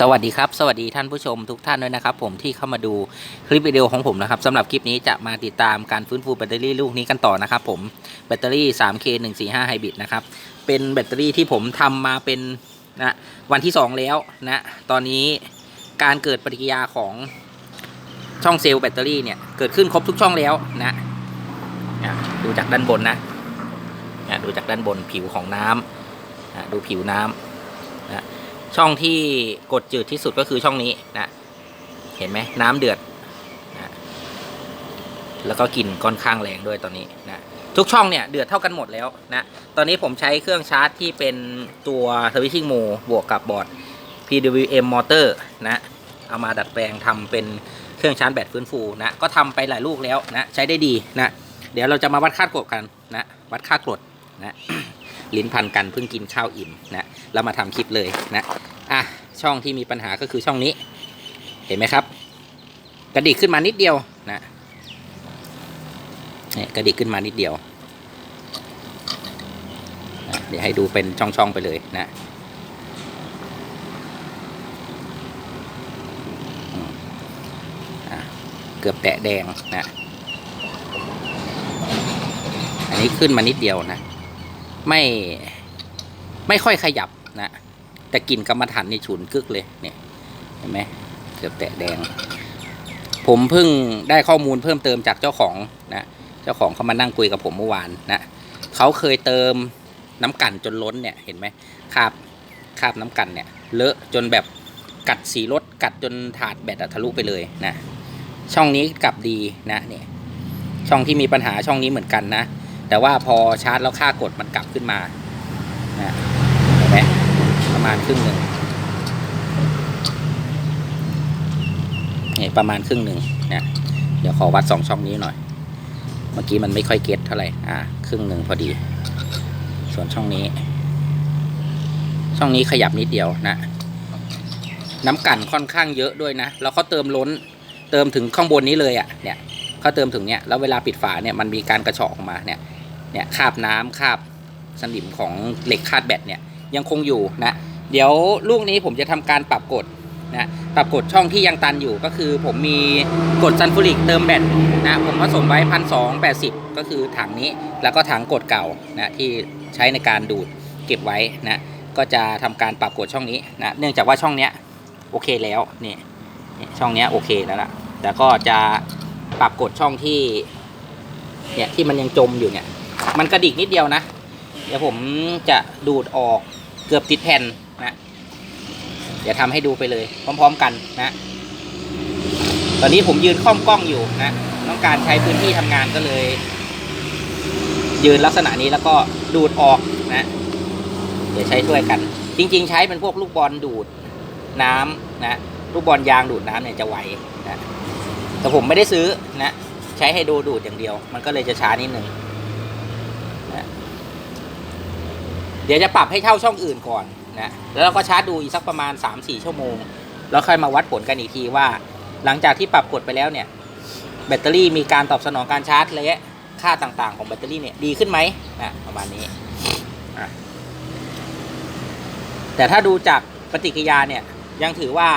สวัสดีครับ สวัสดีท่านผู้ชมทุกท่านด้วยนะครับ ผมที่เข้ามาดูคลิปวิดีโอของผมนะครับสำหรับคลิปนี้จะมาติดตามการฟื้นฟูแบตเตอรี่ลูกนี้กันต่อนะครับผมแบตเตอรี่ 3K 145 Hybrid นะครับ เป็นแบตเตอรี่ที่ผมทำมาเป็นนะวันที่ 2 แล้วนะตอนนี้การเกิดปฏิกิริยาของช่องเซลล์แบตเตอรี่เนี่ยเกิดขึ้นครบทุกช่องแล้วนะดูจากด้านบนนะนะดูจากด้านบนผิวของน้ำนะดูผิวน้ำ ช่องที่กดจืดที่สุดก็คือช่องนี้นะ เห็นไหมน้ำเดือดนะแล้วก็กลิ่นค่อนข้างแรงด้วยตอนนี้นะทุกช่องเนี่ยเดือดเท่ากันหมดแล้วนะ ตอนนี้ผมใช้เครื่องชาร์จที่เป็นตัว Switching Mode บวกกับบอร์ด PWM Motor นะเอามาดัดแปลงทำเป็นเครื่องชาร์จแบตฟื้นฟูนะก็ทำไปหลายลูกแล้วนะใช้ได้ดีนะ เดี๋ยวเราจะมาวัดค่ากรดกันนะวัดค่ากรดนะลิ้นพันกันเพิ่งกินข้าวอิ่มนะ แล้วมาทำคลิปเลยนะ อะ ช่องที่มีปัญหาก็คือช่องนี้ เห็นไหมครับ กระดิกขึ้นมานิดเดียวนะเนี่ยกระดิกขึ้นมานิดเดียวนะเดี๋ยวให้ดูเป็นช่อง ๆ ไปเลยนะอืมอะเกือบแตะแดงนะ อันนี้ขึ้นมานิดเดียวนะ ไม่ไม่ค่อยขยับ นะแต่กลิ่นกรรมฐานนี่ฉุนกึกเลยเนี่ยเห็นไหมเกือบแตะแดง ผมเพิ่งได้ข้อมูลเพิ่มเติมจากเจ้าของนะเจ้าของเขามานั่งคุยกับผมเมื่อวานนะเขาเคยเติมน้ำกันจนล้นเนี่ยเห็นไหมคาบคาบน้ำกันเนี่ยเลอะจนแบบกัดสีรถกัดจนถาดแบตทะลุไปเลยนะช่องนี้กลับดีนะเนี่ยช่องที่มีปัญหาช่องนี้เหมือนกันนะ แต่ว่าพอชาร์จแล้วค่ากดมันกลับขึ้นมานะ ประมาณครึ่งหนึ่งนี่ประมาณครึ่งหนึ่งเนะเดี๋ยวขอวัดสองช่องนี้หน่อย เมื่อกี้มันไม่ค่อยเก็ตเท่าไหร่อ่าครึ่งหนึ่งพอดี ส่วนช่องนี้ ช่องนี้ขยับนิดเดียวนะน้ำกันค่อนข้างเยอะด้วยนะแล้วเขาเติมล้นเติมถึงข้างบนนี้เลยอะ่ะเนี่ยเขาเติมถึงเนี่ยแล้วเวลาปิดฝาเนี่ยมันมีการกระชอกออกมาเนี่ยเนี่ยคาบน้ำคาบสนิมของเหล็กคาดแบตเนี่ย ยังคงอยู่นะเดี๋ยวลูกนี้ผมจะทำการปรับกดนะปรับกดช่องที่ยังตันอยู่ก็คือผมมีกดซันฟูริกเติมแบตนะผมผสมไว้พันสองแปดสิบก็คือถังนี้แล้วก็ถังกดเก่านะที่ใช้ในการดูดเก็บไว้นะก็จะทำการปรับกดช่องนี้นะเนื่องจากว่าช่องเนี้ยโอเคแล้วนี่นี่ช่องเนี้ยโอเคแล้วล่ะแต่ก็จะปรับกดช่องที่เนี่ยที่มันยังจมอยู่เนี่ยมันกระดิกนิดเดียวนะ เดี๋ยวผมจะดูดออก เกือบติดแผ่นนะ เดี๋ยวทำให้ดูไปเลย พร้อม ๆ กันนะ ตอนนี้ผมยืนค่อมกล้องอยู่นะ ต้องการใช้พื้นที่ทำงานก็เลย ยืนลักษณะนี้แล้วก็ดูดออกนะ เดี๋ยวใช้ช่วยกัน จริง ๆ ใช้เป็นพวกลูกบอลดูดน้ำนะลูกบอลยางดูดน้ำเนี่ยจะไหวนะแต่ผมไม่ได้ซื้อนะ ใช้ให้ดูดูดอย่างเดียว มันก็เลยจะช้านิดหนึ่ง เดี๋ยวจะปรับให้เท่าช่องอื่นก่อนนะแล้วเราก็ชาร์จดูอีกสักประมาณ 3-4 ชั่วโมง แล้วค่อยมาวัดผลกันอีกทีว่า หลังจากที่ปรับกดไปแล้วเนี่ย แบตเตอรี่มีการตอบสนองการชาร์จและค่าต่างๆ ของแบตเตอรี่เนี่ยดีขึ้นไหมนะประมาณนี้แต่ถ้าดูจากปฏิกิริยาเนี่ยยังถือว่า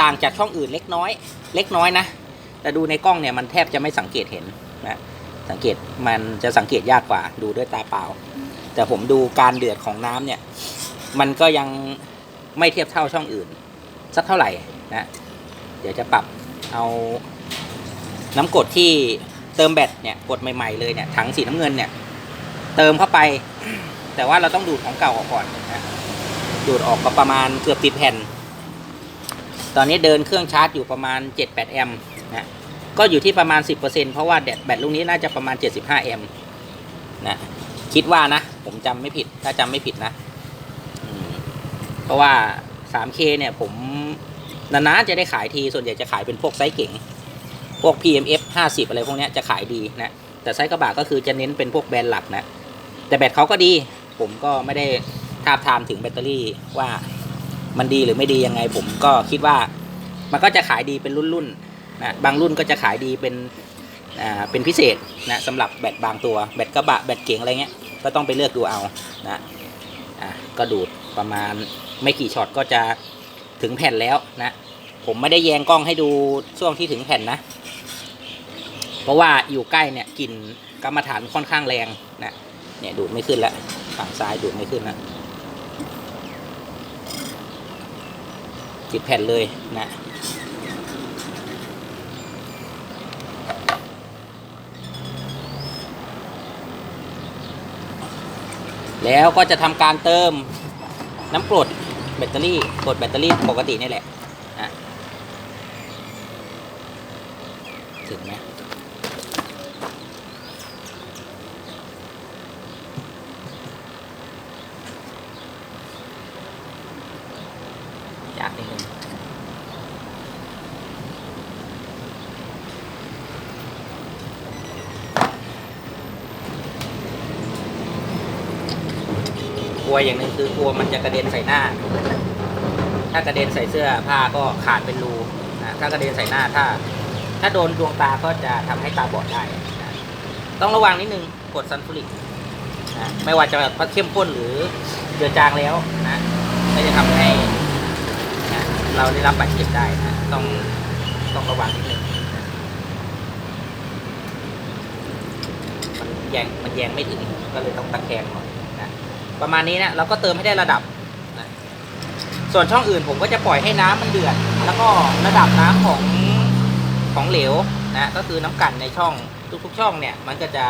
ต่างจากช่องอื่นเล็กน้อย เล็กน้อยนะ แต่ดูในกล้องเนี่ยมันแทบจะไม่สังเกตเห็นนะสังเกตมันจะสังเกตยากกว่าดูด้วยตาเปล่า แต่ผมดูการเดือดของน้ำเนี่ย มันก็ยังไม่เทียบเท่าช่องอื่น สักเท่าไหร่นะ เดี๋ยวจะปรับเอาน้ำกดที่เติมแบตเนี่ยกดใหม่ๆเลยเนี่ยถังสีน้ำเงินเนี่ย เติมเข้าไป แต่ว่าเราต้องดูดของเก่าออกก่อนนะดูดออกก็ประมาณเกือบติดแผ่น ตอนนี้เดินเครื่องชาร์จอยู่ประมาณ 7-8 แอมป์นะก็อยู่ที่ประมาณ 10%เพราะว่าแบตแบตลูกนี้น่าจะประมาณ 75 แอมป์นะ คิดว่านะ ผมจำไม่ผิด ถ้าจำไม่ผิดนะเพราะว่า 3K เนี่ยผมนานๆจะได้ขายที ส่วนใหญ่จะขายเป็นพวกไซส์เก๋ง พวก PMF 50 อะไรพวกนี้จะขายดีนะ แต่ไซส์กระบะก็คือจะเน้นเป็นพวกแบรนด์หลักนะ แต่แบตเขาก็ดี ผมก็ไม่ได้ทาบทามถึงแบตเตอรี่ว่ามันดีหรือไม่ดียังไง ผมก็คิดว่ามันก็จะขายดีเป็นรุ่นๆนะ บางรุ่นก็จะขายดีเป็น เป็นพิเศษนะสำหรับแบตบางตัวแบตกระบะแบตเก๋งอะไรเงี้ยก็ต้องไปเลือกดูเอานะอะก็ดูดประมาณไม่กี่ช็อตก็จะถึงแผ่นแล้วนะผมไม่ได้แยงกล้องให้ดูช่วงที่ถึงแผ่นนะ เพราะว่าอยู่ใกล้เนี่ยกลิ่นกรรมฐานค่อนข้างแรงนะเนี่ยดูดไม่ขึ้นแล้วฝั่งซ้ายดูดไม่ขึ้นนะปิดแผ่นเลยนะ แล้วก็จะทำการเติมน้ำกรดแบตเตอรี่กรดแบตเตอรี่ปกตินี่แหละอะถึงไหมยากนิดนึง ลัวอย่างหนึ่งคือกลัวมันจะกระเด็นใส่หน้า ถ้ากระเด็นใส่เสื้อผ้าก็ขาดเป็นรูนะถ้ากระเด็นใส่หน้าถ้า ถ้าโดนดวงตาก็จะทำให้ตาบอดได้นะต้องระวังนิดนึงกดซัลฟูริกนะไม่ว่าจะแบบเข้มข้นหรือเจือจางแล้วนะก็จะทำให้นะเราได้รับบาดเจ็บได้นะต้องต้องระวังนิดนึงมันแยงมันแยงไม่ถึงก็เลยต้องตะแคงหน่อยน ประมาณนี้นะเราก็เติมให้ได้ระดับ ส่วนช่องอื่นผมก็จะปล่อยให้น้ำมันเดือด แล้วก็ระดับน้ำของของเหลวนะก็คือน้ำกันในช่องทุกๆ ช่องเนี่ย มันก็จะ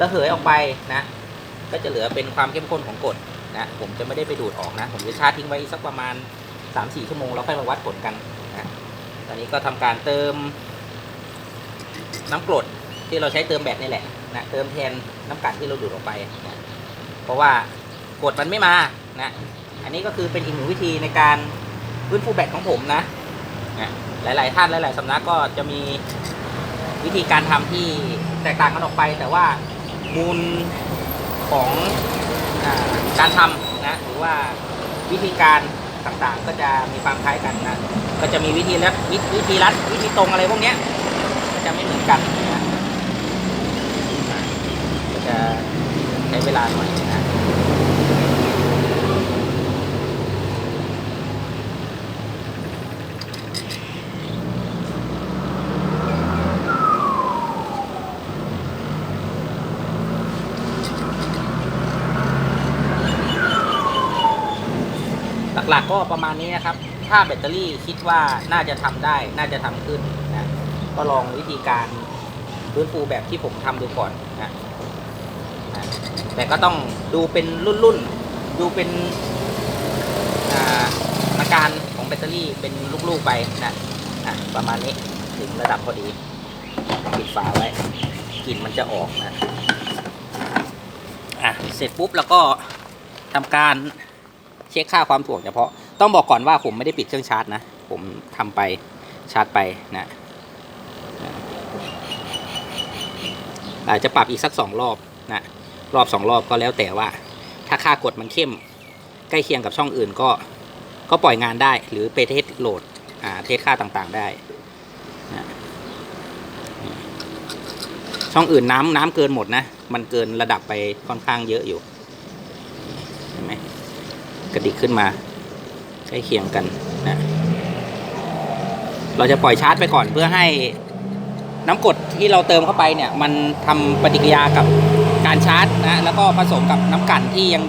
ระเหยออกไปนะ ก็จะเหลือเป็นความเข้มข้นของกรดนะผมจะไม่ได้ไปดูดออกนะ ผมจะชาร์จทิ้งไว้สักประมาณ 3-4 ชั่วโมงแล้วค่อยมาวัดผลกันนะตอนนี้ก็ทำการเติมน้ำกรดที่เราใช้เติมแบตนี่แหละนะเติมแทนน้ำกันที่เราดูดออกไปนะเพราะว่า กดมันไม่มานะอันนี้ก็คือเป็นอีกหนึ่งวิธีในการฟื้นฟูแบตของผมนะนะหลาย ๆ ท่านหลาย ๆสำนักก็จะมีวิธีการทำที่แตกต่างกันออกไป แต่ว่ามูลของอการทำนะหรือว่าวิธีการต่างๆ ก็จะมีความคล้ายกันนะก็จะมีวิธีรัดวิวิธีรัดวิธีตรงอะไรพวกเนี้ยก็จะไม่เหมือนกันนะก็จะใช้เวลาหน่อยนะ หลักๆก็ประมาณนี้นะครับ ถ้าแบตเตอรี่คิดว่าน่าจะทำได้ น่าจะทำขึ้นนะก็ลองวิธีการฟื้นฟูแบบที่ผมทำดูก่อนนะนะแต่ก็ต้องดูเป็นรุ่นๆ ดูเป็นอาอาการของแบตเตอรี่เป็นลูกๆไปนะอะประมาณนี้ถึงระดับพอดีปิดฝาไว้กลิ่นมันจะออกนะอะเสร็จปุ๊บแล้วก็ทำการ เช็คค่าความถ่วงเฉพาะต้องบอกก่อนว่าผมไม่ได้ปิดเครื่องชาร์จนะ ผมทำไปชาร์จไปนะอาจจะปรับอีกสักสองรอบนะรอบสองรอบก็แล้วแต่ว่า ถ้าค่ากดมันเข้ม ใกล้เคียงกับช่องอื่นก็ ก็ปล่อยงานได้ หรือไปเทสโหลดอ่าเทสค่าต่างๆได้นะช่องอื่นน้ำน้ำเกินหมดนะ มันเกินระดับไปค่อนข้างเยอะอยู่ กระดิกขึ้นมาใกล้เคียงกันนะเราจะปล่อยชาร์จไปก่อนเพื่อให้น้ำกรดที่เราเติมเข้าไปเนี่ยมันทำปฏิกิริยากับการชาร์จนะแล้วก็ผสมกับน้ำกันที่ยัง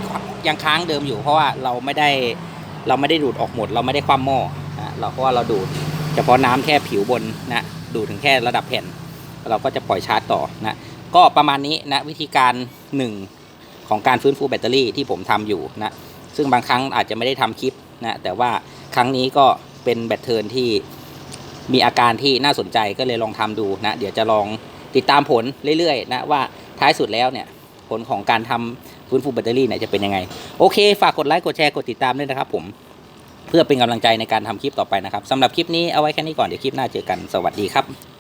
ยังค้างเดิมอยู่ เพราะว่าเราไม่ได้เราไม่ได้ดูดออกหมด เราไม่ได้คว่ำหม้อนะเราเพราะว่าเราดูดเฉพาะน้ำแค่ผิวบนนะดูดถึงแค่ระดับแผ่น เราก็จะปล่อยชาร์จต่อนะก็ประมาณนี้นะวิธีการหนึ่งของการฟื้นฟูแบตเตอรี่ที่ผมทำอยู่นะ ซึ่งบางครั้งอาจจะไม่ได้ทำคลิปนะแต่ว่าครั้งนี้ก็เป็นแบตเทิร์นที่มีอาการที่น่าสนใจก็เลยลองทำดูนะเดี๋ยวจะลองติดตามผลเรื่อยๆนะว่าท้ายสุดแล้วเนี่ยผลของการทำฟื้นฟูแบตเตอรี่เนี่ยจะเป็นยังไง โอเค ฝากกดไลค์กดแชร์กดติดตามด้วยนะครับผมเพื่อเป็นกำลังใจในการทำคลิปต่อไปนะครับสำหรับคลิปนี้เอาไว้แค่นี้ก่อนเดี๋ยวคลิปหน้าเจอกันสวัสดีครับ